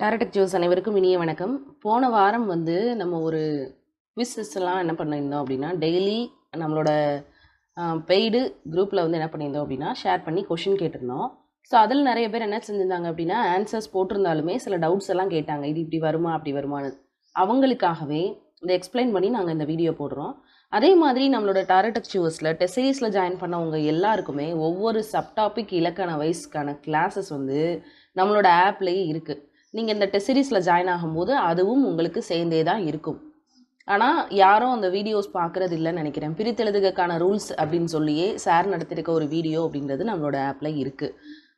டேரக்டக் Jose அனைவருக்கும் இனிய வணக்கம். போன வாரம் வந்து நம்ம ஒரு குவிஸஸ் எல்லாம் என்ன பண்ணியிருந்தோம் அப்படின்னா டெய்லி நம்மளோட பெய்டு குரூப்பில் வந்து என்ன பண்ணியிருந்தோம் அப்படின்னா ஷேர் பண்ணி கொஷின் கேட்டிருந்தோம். ஸோ அதில் நிறைய பேர் என்ன செஞ்சிருந்தாங்க அப்படின்னா ஆன்சர்ஸ் போட்டிருந்தாலுமே சில டவுட்ஸ் எல்லாம் கேட்டாங்க. இது இப்படி வருமா அப்படி வருமானு அவங்களுக்காகவே இதை எக்ஸ்பிளைன் பண்ணி நாங்கள் இந்த வீடியோ போடுறோம். அதே மாதிரி நம்மளோட டாரடெக் சூவர்ஸில் டெஸ்ட் சீரீஸில் ஜாயின் பண்ணவங்க எல்லாருக்குமே ஒவ்வொரு சப்டாபிக் இலக்கண வயசுக்கான கிளாஸஸ் வந்து நம்மளோட ஆப்லேயே இருக்குது நீங்கள் இந்த டெஸ்ட் சீரீஸில் ஜாயின் ஆகும்போது அதுவும் உங்களுக்கு சேர்ந்தே தான் இருக்கும். ஆனால் யாரும் அந்த வீடியோஸ் பார்க்குறது இல்லைன்னு நினைக்கிறேன். பிரித்தெழுதுக்கான ரூல்ஸ் அப்படின்னு சொல்லியே சார் நடத்திருக்க ஒரு வீடியோ அப்படின்றது நம்மளோட ஆப்பில் இருக்குது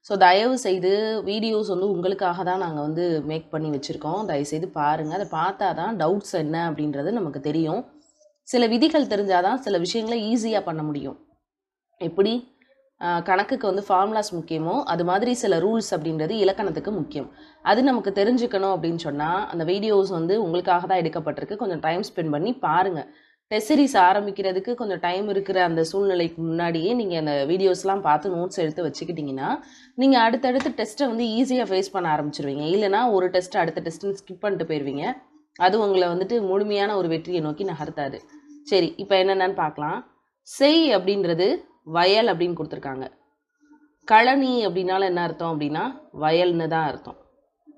ஸோ தயவு செய்து வீடியோஸ் வந்து உங்களுக்காக தான் நாங்கள் வந்து மேக் பண்ணி வச்சுருக்கோம். தயவுசெய்து பாருங்கள் அதை பார்த்தா தான் டவுட்ஸ் என்ன அப்படின்றது நமக்கு தெரியும். சில விதிகள் தெரிஞ்சால் தான் சில விஷயங்களை ஈஸியாக பண்ண முடியும். எப்படி? கணக்குக்கு வந்து ஃபார்முலாஸ் முக்கியமோ அது மாதிரி சில ரூல்ஸ் அப்படின்றது இலக்கணத்துக்கு முக்கியம். அது நமக்கு தெரிஞ்சுக்கணும் அப்படின்னு சொன்னால் அந்த வீடியோஸ் வந்து உங்களுக்காக தான் எடுக்கப்பட்டிருக்கு. கொஞ்சம் டைம் ஸ்பெண்ட் பண்ணி பாருங்கள் டெஸ்ட் சீரிஸ் ஆரம்பிக்கிறதுக்கு கொஞ்சம் டைம் இருக்கிற அந்த சூழ்நிலைக்கு முன்னாடியே நீங்கள் அந்த வீடியோஸ்லாம் பார்த்து நோட்ஸ் எடுத்து வச்சுக்கிட்டிங்கன்னா நீங்கள் அடுத்தடுத்து டெஸ்ட்டை வந்து ஈஸியாக ஃபேஸ் பண்ண ஆரம்பிச்சிருவீங்க. இல்லைனா ஒரு டெஸ்ட் அடுத்த டெஸ்ட்டுன்னு ஸ்கிப் பண்ணிட்டு போயிடுவீங்க அது உங்களை வந்துட்டு முழுமையான ஒரு வெற்றியை நோக்கி நகர்த்தாது. சரி இப்போ என்னென்னு பார்க்கலாம். செய் அப்படின்றது வயல் அப்படின்னு கொடுத்துருக்காங்க. கழனி அப்படின்னால என்ன அர்த்தம் அப்படின்னா வயல்னு தான் அர்த்தம்.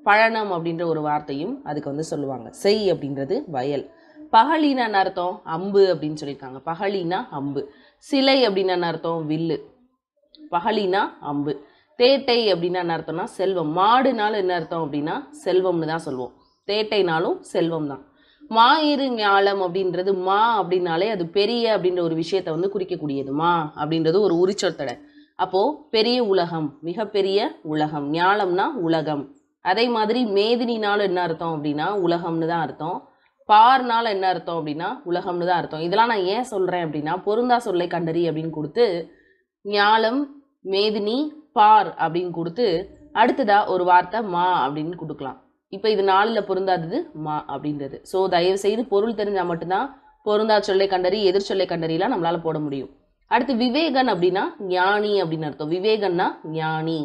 பழனம் அப்படின்ற ஒரு வார்த்தையும் அதுக்கு வந்து சொல்லுவாங்க. செய் அப்படின்றது வயல். பகலினா என்ன அர்த்தம்? அம்பு அப்படின்னு சொல்லியிருக்காங்க. பகலினா அம்பு. சிலை அப்படின்னா என்ன அர்த்தம்? வில்லு. பகலினா அம்பு. தேட்டை அப்படின்னா என்ன அர்த்தம்னா செல்வம். மாடுனாலும் என்ன அர்த்தம் அப்படின்னா செல்வம்னு தான் சொல்லுவோம். தேட்டைனாலும் செல்வம் தான். மாயிரு ஞாலம் அப்படின்றது மா அப்படின்னாலே அது பெரிய அப்படின்ற ஒரு விஷயத்தை வந்து குறிக்கக்கூடியது மா அப்படின்றது ஒரு உரிச்சொத்தடை அப்போது பெரிய உலகம் மிகப்பெரிய உலகம் ஞாலம்னா உலகம். அதே மாதிரி மேதினினாலும் என்ன அர்த்தம் அப்படின்னா உலகம்னு தான் அர்த்தம். பார்னால என்ன அர்த்தம் அப்படின்னா உலகம்னு தான் அர்த்தம். இதெல்லாம் நான் ஏன் சொல்கிறேன் அப்படின்னா பொருந்தா சொல்லை கண்டறி அப்படின்னு கொடுத்து ஞாலம் மேதினி பார் அப்படின்னு கொடுத்து அடுத்ததாக ஒரு வார்த்தை மா அப்படின்னு கொடுக்கலாம். இப்போ இது நாளில் பொருந்தாதது மா அப்படின்றது. ஸோ தயவு செய்து பொருள் தெரிஞ்சால் மட்டும்தான் பொருந்தா சொல்லை கண்டறி எதிர் சொல்லை கண்டறியெல்லாம் நம்மளால் போட முடியும். அடுத்து விவேகன் அப்படின்னா ஞானி அப்படின்னு அர்த்தம். விவேகன்னா ஞானி.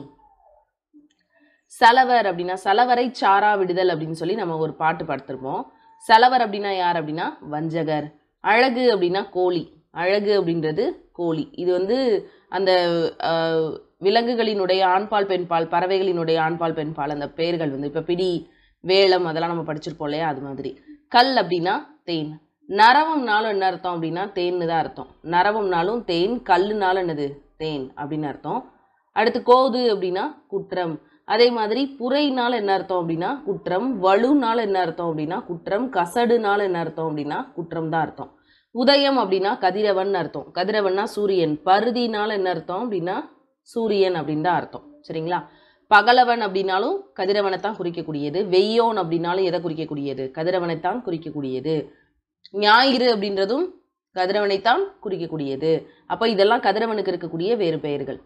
சலவர் அப்படின்னா சலவரை சாரா விடுதல் அப்படின்னு சொல்லி நம்ம ஒரு பாட்டு பார்த்துருப்போம் சலவர் அப்படின்னா யார் அப்படின்னா? வஞ்சகர். அழகு அப்படின்னா கோழி. அழகு அப்படின்றது கோழி. இது வந்து அந்த விலங்குகளினுடைய ஆண்பால் பெண்பால் பறவைகளினுடைய ஆண்பால் பெண்பால் அந்த பெயர்கள் வந்து இப்போ பிடி வேலம் அதெல்லாம் நம்ம படிச்சிருப்போம் இல்லையா? அது மாதிரி. கல் அப்படின்னா தேன். நரவம்னாலும் என்ன அர்த்தம் அப்படின்னா தேன்னு தான் அர்த்தம். நரவம்னாலும் தேன் கல்லுனாலும் என்னது? தேன் அப்படின்னு அர்த்தம். அடுத்து கோது அப்படின்னா குற்றம். அதே மாதிரி புரைனால என்ன அர்த்தம் அப்படின்னா குற்றம். வலுனால் என்ன அர்த்தம் அப்படின்னா குற்றம். கசடுனால் என்ன அர்த்தம் அப்படின்னா குற்றம் தான் அர்த்தம். உதயம் அப்படின்னா கதிரவன் அர்த்தம். கதிரவன்னா சூரியன். பருதினால் என்ன அர்த்தம் அப்படின்னா சூரியன் அப்படின்னு தான் அர்த்தம். சரிங்களா? பகலவன் அப்படின்னாலும் கதிரவனை தான் குறிக்கக்கூடியது. வெய்யோன் அப்படின்னாலும் எதை குறிக்கக்கூடியது? கதிரவனைத்தான் குறிக்கக்கூடியது. ஞாயிறு அப்படின்றதும் கதிரவனைத்தான் குறிக்கக்கூடியது. அப்போ இதெல்லாம் கதிரவனுக்கு இருக்கக்கூடிய வேறு பெயர்கள்.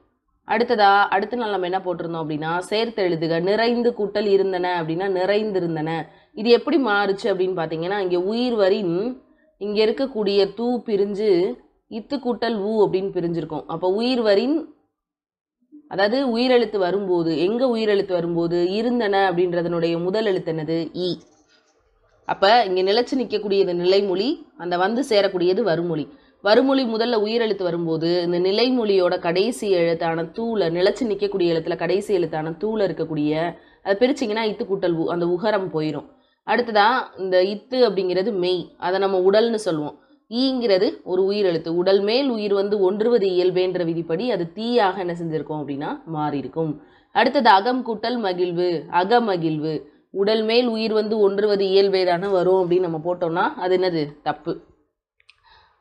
அடுத்ததா அடுத்த நாள் நம்ம என்ன போட்டிருந்தோம் அப்படின்னா சேர்த்து எழுதுக நிறைந்து கூட்டல் இருந்தன அப்படின்னா நிறைந்திருந்தன. இது எப்படி மாறுச்சு அப்படின்னு பார்த்தீங்கன்னா இங்கே உயிர் வரின் இங்கே இருக்கக்கூடிய தூ பிரிஞ்சு இத்து கூட்டல் ஊ அப்படின்னு பிரிஞ்சிருக்கும். அப்போ உயிர் வரின் அதாவது உயிரெழுத்து வரும்போது எங்கே உயிரெழுத்து வரும்போது இருந்தன அப்படின்றதனுடைய முதல் எழுத்து என்னது? இ. அப்போ இங்கே நிலைச்சு நிற்கக்கூடியது நிலைமொழி அந்த வந்து சேரக்கூடியது வருமொழி. வருமொழி முதல்ல உயிரெழுத்து வரும்போது இந்த நிலைமொழியோட கடைசி எழுத்தான தூள நிலைச்சு நிற்கக்கூடிய எழுத்துல கடைசி எழுத்தான தூள இருக்கக்கூடிய அதை பிரிச்சிங்கன்னா இத்து கூட்டல் உ அந்த உகரம் போயிடும் அடுத்ததாக இந்த இத்து அப்படிங்கிறது மெய். அதை நம்ம உடல்னு சொல்லுவோம். ஈங்கிறது ஒரு உயிரெழுத்து. உடல் மேல் உயிர் வந்து ஒன்றுவது இயல்பேன்ற விதிப்படி அது தீயாக என்ன செஞ்சிருக்கோம் அப்படின்னா மாறி இருக்கும் அடுத்தது அகம் கூட்டல் மகிழ்வு அகமகிழ்வு. உடல் மேல் உயிர் வந்து ஒன்றுவது இயல்பே தானே வரும் அப்படின்னு நம்ம போட்டோம்னா அது என்னது? தப்பு.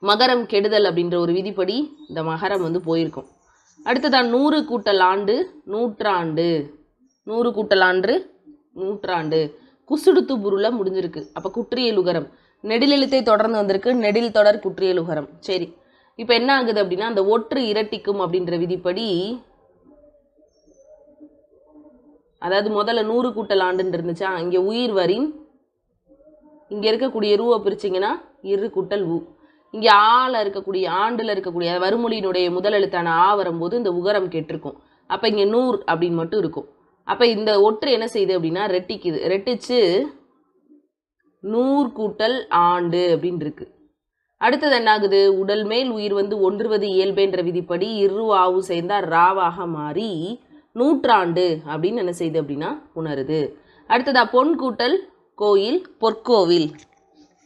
மகரம் கெடுதல் அப்படின்ற ஒரு விதிப்படி இந்த மகரம் வந்து போயிருக்கும். அடுத்ததான் நூறு கூட்டல் ஆண்டு நூற்றாண்டு. நூறு கூட்டல் ஆண்டு நூற்றாண்டு. குசுடுத்து புருள முடிஞ்சிருக்கு. அப்போ குற்றியலுகரம் நெடிலெழுத்தை தொடர்ந்து வந்திருக்கு. நெடில் தொடர் குற்றியலுகரம் சரி. இப்போ என்ன ஆகுது அப்படின்னா அந்த ஒற்று இரட்டிக்கும் அப்படின்ற விதிப்படி அதாவது முதல்ல நூறு கூட்டல் ஆண்டுன்னு இருந்துச்சா இங்கே உயிர் வரின் இங்கே இருக்கக்கூடிய ரூவை பிரிச்சிங்கன்னா இரு கூட்டல் உ. இங்கே ஆல இருக்கக்கூடிய ஆண்டில் இருக்கக்கூடிய வறுமொழியினுடைய முதல் எழுத்தான ஆ வரும்போது இந்த உகரம் கெட்டிருக்கும். அப்போ இங்கே நூறு அப்படின்னு மட்டும் இருக்கும். அப்போ இந்த ஒற்று என்ன செய்யுது அப்படின்னா ரெட்டிக்குது ரெட்டிச்சு நூறு கூட்டல் ஆண்டு அப்படின்னு இருக்கு அடுத்தது என்னாகுது? உடல் மேல் உயிர் வந்து ஒன்றுவது இயல்பேன்ற விதிப்படி இரு ஆவு ராவாக மாறி நூற்றாண்டு அப்படின்னு என்ன செய்யுது அப்படின்னா உணருது. அடுத்ததா பொன் கூட்டல் கோயில் பொற்கோவில்.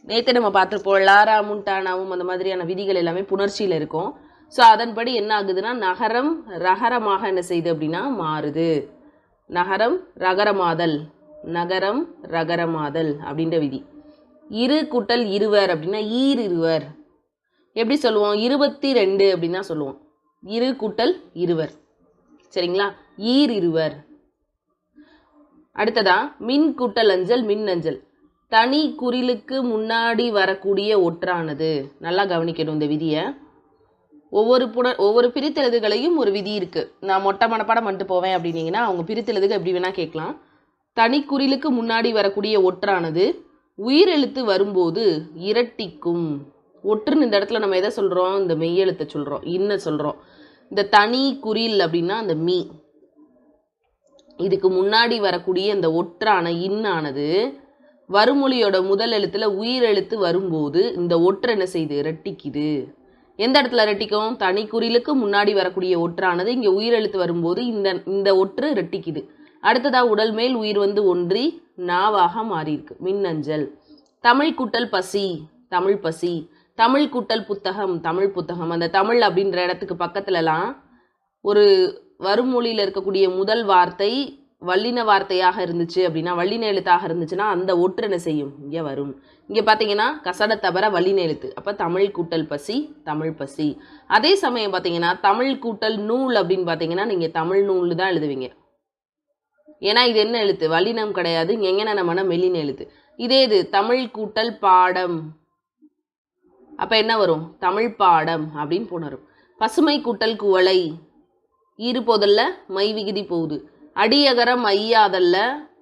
நேற்று நம்ம பார்த்துருப்போம் லாரா முண்டானாவும் அந்த மாதிரியான விதிகள் எல்லாமே புணர்ச்சியில் இருக்கும். ஸோ அதன்படி என்ன ஆகுதுன்னா நகரம் ரகரமாக என்ன செய்யுது அப்படின்னா மாறுது. நகரம் ரகரமாதல். நகரம் ரகரமாதல் அப்படின்ற விதி. இரு கூட்டல் இருவர் அப்படின்னா ஈர் இருவர். எப்படி சொல்லுவோம்? இருபத்தி ரெண்டு அப்படின்னா சொல்லுவோம். இரு கூட்டல் இருவர். சரிங்களா? ஈர் இருவர். அடுத்ததா மின் கூட்டல் அஞ்சல் மின் அஞ்சல். தனி குறிலுக்கு முன்னாடி வரக்கூடிய ஒற்றானது. நல்லா கவனிக்கணும் இந்த விதியை. ஒவ்வொரு புன ஒவ்வொரு பிரித்தெழுதுகளையும் ஒரு விதி இருக்குது நான் மொட்டை மனப்பாடம் பண்ணிட்டு போவேன் அப்படின்னீங்கன்னா அவங்க பிரித்தெழுதுக எப்படி வேணால் கேட்கலாம். தனி குறிலுக்கு முன்னாடி வரக்கூடிய ஒற்றானது உயிரெழுத்து வரும்போது இரட்டிக்கும். ஒற்றுன்னு இந்த இடத்துல நம்ம எதை சொல்கிறோம் இந்த மெய்யெழுத்தை சொல்கிறோம் இன்ன சொல்கிறோம் இந்த தனி குறில் அப்படின்னா அந்த மீ. இதுக்கு முன்னாடி வரக்கூடிய இந்த ஒற்றான இன்னானது வருமொழியோட முதல் எழுத்துல உயிரெழுத்து வரும்போது இந்த ஒற்று என்ன செய்யுது ரெட்டிக்குது எந்த இடத்துல ரெட்டிக்கும் தனிக்குறிலுக்கு முன்னாடி வரக்கூடிய ஒற்றானது இங்கே உயிரெழுத்து வரும்போது இந்த இந்த ஒற்று ரெட்டிக்குது அடுத்ததாக உடல் மேல் உயிர் வந்து ஒன்றி நாவாக மாறியிருக்கு. மின்னஞ்சல். தமிழ் கூட்டல் பசி தமிழ் பசி. தமிழ் கூட்டல் புத்தகம் தமிழ் புத்தகம். அந்த தமிழ் அப்படின்ற இடத்துக்கு பக்கத்துலலாம் ஒரு வருமொழியில் இருக்கக்கூடிய முதல் வார்த்தை வல்லின வார்த்தையாக இருந்துச்சு அப்படின்னா வல்லின எழுத்தாக இருந்துச்சுன்னா அந்த ஒற்று என்ன செய்யும். இங்கே வரும் இங்கே பார்த்தீங்கன்னா கசட தவிர வல்லின எழுத்து. அப்போ தமிழ் கூட்டல் பசி தமிழ் பசி. அதே சமயம் பார்த்தீங்கன்னா தமிழ் கூட்டல் நூல் அப்படின்னு பார்த்தீங்கன்னா நீங்கள் தமிழ் நூல் தான் எழுதுவீங்க. ஏன்னா இது என்ன எழுத்து? வல்லினம் கிடையாது. எங்கன மனம்? மெல்லின எழுத்து. இதே இது தமிழ் கூட்டல் பாடம். அப்போ என்ன வரும்? தமிழ் பாடம் அப்படின்னு புணரும் பசுமை கூட்டல் குவளை. ஈறு போதல்ல மை விகுதி போகுது. அடியகரம் ஐயாதல்ல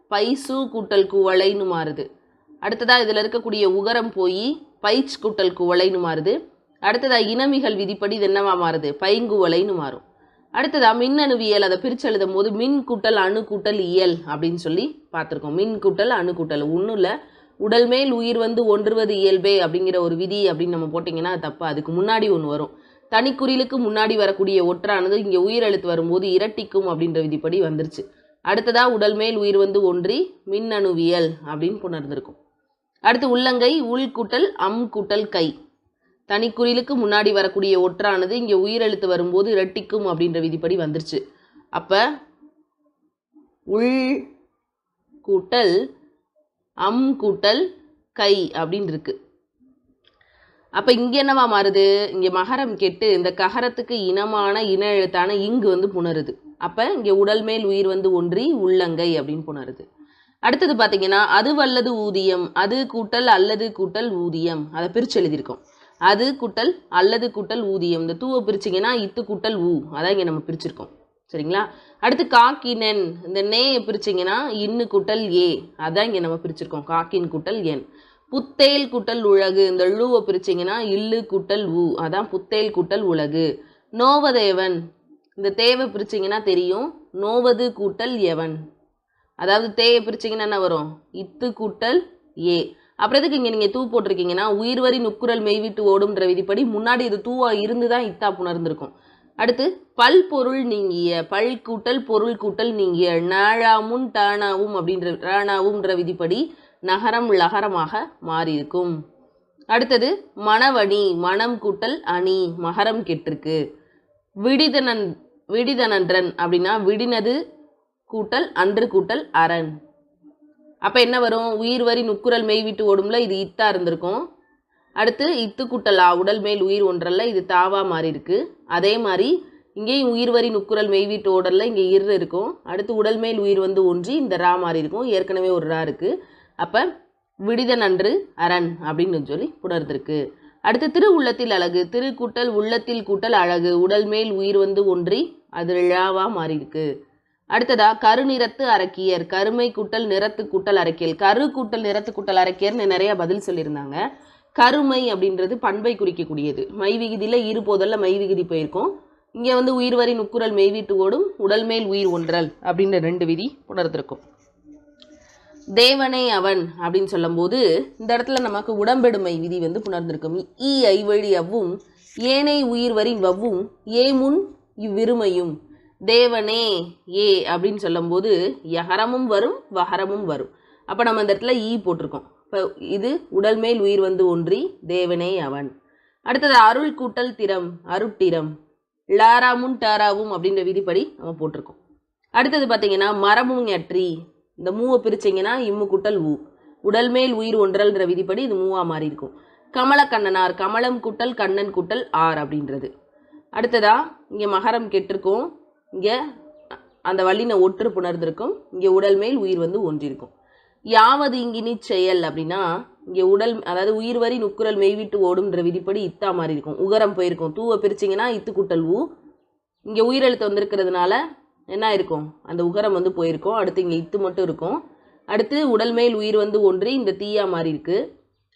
பைசு கூட்டல் குவளைன்னு மாறுது. அடுத்ததா இதில் இருக்கக்கூடிய உகரம் போய் பைச் கூட்டல் குவளைன்னு மாறுது. அடுத்ததா இனமிகள் விதிப்படி இது என்னவா மாறுது? பைங்குவளைன்னு மாறும். அடுத்ததா மின்னணுவியல் அதை பிரித்து எழுதும் போது மின் கூட்டல் அணு கூட்டல் இயல் அப்படின்னு சொல்லி பார்த்துருக்கோம். மின் கூட்டல் அணு கூட்டல் ஒன்றும் இல்லை. உடல் மேல் உயிர் வந்து ஒன்றுவது இயல்பே அப்படிங்கிற ஒரு விதி அப்படின்னு நம்ம போட்டிங்கன்னா தப்பு. அதுக்கு முன்னாடி ஒன்று வரும். தனிக்குறிலுக்கு முன்னாடி வரக்கூடிய ஒற்றானது இங்கே உயிரெழுத்து வரும்போது இரட்டிக்கும் அப்படின்ற விதிப்படி வந்துருச்சு. அடுத்ததா உடல் மேல் உயிர் வந்து ஒன்றி மின்னணுவியல் அப்படின்னு புணர்ந்திருக்கும். அடுத்து உள்ளங்கை உள் கூட்டல் அம் கூட்டல் கை. தனிக்குறிலுக்கு முன்னாடி வரக்கூடிய ஒற்றானது இங்கே உயிரெழுத்து வரும்போது இரட்டிக்கும் அப்படின்ற விதிப்படி வந்துருச்சு. அப்போ உள் கூட்டல் அம் கூட்டல் கை அப்படின்னு இருக்கு. அப்போ இங்கே என்னவா மாறுது? இங்கே மகரம் கெட்டு இந்த ககரத்துக்கு இனமான இன எழுத்தான இங்கு வந்து புணருது. அப்போ இங்கே உடல் மேல் உயிர் வந்து ஒன்றி உள்ளங்கை அப்படின்னு புணருது. அடுத்தது பார்த்தீங்கன்னா அது வல்லது ஊதியம் அது கூட்டல் அல்லது கூட்டல் ஊதியம். அதை பிரித்து எழுதியிருக்கோம். அது குட்டல் அல்லது குட்டல் ஊதியம். இந்த தூவை பிரிச்சிங்கன்னா இத்து குட்டல் ஊ. அதான் இங்கே நம்ம பிரிச்சிருக்கோம். சரிங்களா? அடுத்து காக்கினன். இந்த நேயை பிரிச்சிங்கன்னா இன்னு குட்டல் ஏ. அதான் இங்கே நம்ம பிரிச்சிருக்கோம். காக்கின் கூட்டல் என். புத்தேல் கூட்டல் உலகு. இந்த ழுவை பிரிச்சிங்கன்னா இல்லு கூட்டல் ஊ. அதான் புத்தேல் கூட்டல் உலகு. நோவதேவன். இந்த தேவை பிரிச்சிங்கன்னா தெரியும். நோவது கூட்டல் எவன்? அதாவது தேயை பிரிச்சிங்கன்னா என்ன வரும்? இத்து கூட்டல் ஏ. அப்புறம் எதுக்கு இங்கே நீங்கள் தூ போட்டிருக்கீங்கன்னா உயிர்வரி நுக்குரல் மெய்விட்டு ஓடும்ன்ற விதிப்படி முன்னாடி இது தூவாக இருந்து தான் இத்தா புணர்ந்திருக்கும். அடுத்து பல் பொருள் நீங்கிய பல் கூட்டல் பொருள் கூட்டல் நீங்கிய நாழாமும் டானாவும் அப்படின்ற ராணாவும்ன்ற விதிப்படி நகரம் லகரமாக மாறியிருக்கும். அடுத்தது மணவணி மணம் கூட்டல் அணி மகரம் கெட்டிருக்கு. விடிதனன் விடிதனன்றன் அப்படின்னா விடினது கூட்டல் அன்று கூட்டல் அரண். அப்போ என்ன வரும்? உயிர் வரி நுக்குரல் மெய் விட்டு ஓடும்ல இது இத்தா இருந்திருக்கும். அடுத்து இத்து உடல் மேல் உயிர் ஒன்றல்ல இது தாவா மாறி இருக்கு. அதே மாதிரி இங்கேயும் உயிர் வரி நுக்குரல் மெய் வீட்டு ஓடல்ல இங்கே இர் இருக்கும். அடுத்து உடல் மேல் உயிர் வந்து ஒன்றி இந்த ரா மாறி இருக்கும். ஏற்கனவே ஒரு ரா இருக்கு. அப்போ விடிதன் அன்று அரண் அப்படின்னு சொல்லி புணர்ந்திருக்கு. அடுத்து திரு உள்ளத்தில் அழகு திரு கூட்டல் உள்ளத்தில் கூட்டல் அழகு உடல் மேல் உயிர் வந்து ஒன்றி அது ழாவா மாறி இருக்குது அடுத்ததா கருநிறத்து அரக்கியர். கருமை கூட்டல் நிறத்து கூட்டல் அரக்கியல். கரு கூட்டல் நிறத்து கூட்டல் அரக்கியர்னு நிறைய பதில் சொல்லியிருந்தாங்க. கருமை அப்படின்றது பண்பை குறிக்கக்கூடியது. மை விகுதியில் இரு போதல்ல மை விகுதி போயிருக்கும். இங்கே வந்து உயிர் வரி நுக்குரல் மெய்வீட்டு ஓடும் உடல் மேல் உயிர் ஒன்றல் அப்படின்ற ரெண்டு விதி உணர்ந்திருக்கும் தேவனே அவன் அப்படின்னு சொல்லும்போது இந்த இடத்துல நமக்கு உடம்பெடுமை விதி வந்து புணர்ந்திருக்கும். ஈ ஐவழி அவ்வும் ஏனை உயிர் வரி வவ்வும் ஏ முன் இவ்விருமையும். தேவனே ஏ அப்படின்னு சொல்லும்போது யகரமும் வரும் வகரமும் வரும். அப்போ நம்ம இந்த இடத்துல ஈ போட்டிருக்கோம். இப்போ இது உடல் மேல் உயிர் வந்து ஒன்றி தேவனே அவன். அடுத்தது அருள் கூட்டல் திறம் அருட்டிரம் லாராமும் டாராவும் அப்படின்ற விதிப்படி நம்ம போட்டிருக்கோம். அடுத்தது பார்த்தீங்கன்னா மரமும் அற்றி. இந்த மூவை பிரிச்சிங்கன்னா இம்மு குட்டல் ஊ உடல் மேல் உயிர் ஒன்றல்ன்ற விதிப்படி இது மூவாக மாறி இருக்கும் கமலக்கண்ணனார் கமலம் குட்டல் கண்ணன் குட்டல் ஆர் அப்படின்றது. அடுத்ததா இங்கே மகரம் கெட்டிருக்கோம். இங்கே அந்த வல்லின ஒற்று புணர்ந்திருக்கும். இங்கே உடல் மேல் உயிர் வந்து ஒன்றிருக்கும். யாவது இங்கினி செயல் அப்படின்னா இங்கே உடல் அதாவது உயிர் வரி நுக்குரல் மெய்விட்டு ஓடும்ன்ற விதிப்படி இத்தா மாதிரி இருக்கும் உகரம் போயிருக்கும். தூவை பிரிச்சிங்கன்னா இத்து குட்டல் ஊ. இங்கே உயிரெழுத்து வந்திருக்கிறதுனால என்ன இருக்கும் அந்த உகரம் வந்து போயிருக்கும். அடுத்து இங்கே இத்து மட்டும் இருக்கும். அடுத்து உடல் மேல் உயிர் வந்து ஒன்றி இந்த தீயா மாறி இருக்கு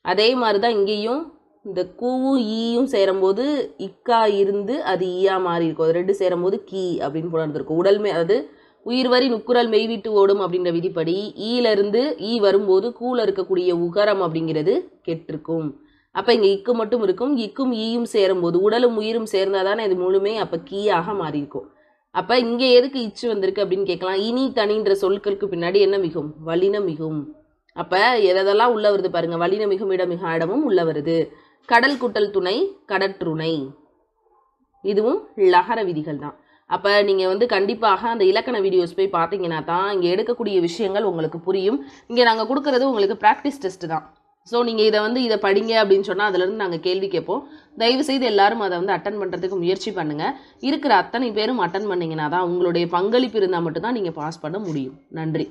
அதே மாதிரி தான் இங்கேயும் இந்த கூவும் ஈயும் சேரும்போது இக்கா இருந்து அது ஈயா மாறி இருக்கும். அது ரெண்டு சேரும்போது கீ அப்படின்னு புணர்ந்திருக்கும் உடல் மே அதாவது உயிர் வரி நுக்குரல் மெய்விட்டு ஓடும் அப்படின்ற விதிப்படி ஈலேருந்து ஈ வரும்போது கூல இருக்கக்கூடிய உகரம் அப்படிங்கிறது கெட்டிருக்கும். அப்போ இங்கே இக்கு மட்டும் இருக்கும். இக்கும் ஈயும் சேரும்போது உடலும் உயிரும் சேர்ந்தாதானே இது முழுமே அப்போ கீயாக மாறி இருக்கும் அப்போ இங்கே எதுக்கு இச்சு வந்திருக்கு அப்படின்னு கேட்கலாம். இனி தனின்ற சொற்களுக்கு பின்னாடி என்ன மிகும்? வலின மிகும். அப்போ எதெல்லாம் உள்ள வருது பாருங்க. வலின மிகும் இடமிக இடமும் உள்ள வருது. கடல் குட்டல் துணை கடற்றுணை. இதுவும் லகர விதிகள் தான். அப்போ நீங்கள் வந்து கண்டிப்பாக அந்த இலக்கண வீடியோஸ் போய் பார்த்தீங்கன்னா தான் இங்கே எடுக்கக்கூடிய விஷயங்கள் உங்களுக்கு புரியும். இங்கே நாங்கள் கொடுக்குறது உங்களுக்கு ப்ராக்டிஸ் டெஸ்ட்டு தான். ஸோ நீங்கள் இதை வந்து இதை படிங்க அப்படின்னு சொன்னால் அதுலேருந்து நாங்கள் கேள்வி கேட்போம். தயவு செய்து எல்லாரும் அதை வந்து அட்டன் பண்ணுறதுக்கு முயற்சி பண்ணுங்கள் இருக்கிற அத்தனை பேரும் அட்டன் பண்ணிங்கன்னா தான் உங்களுடைய பங்களிப்பு இருந்தால் மட்டும்தான் நீங்கள் பாஸ் பண்ண முடியும். நன்றி.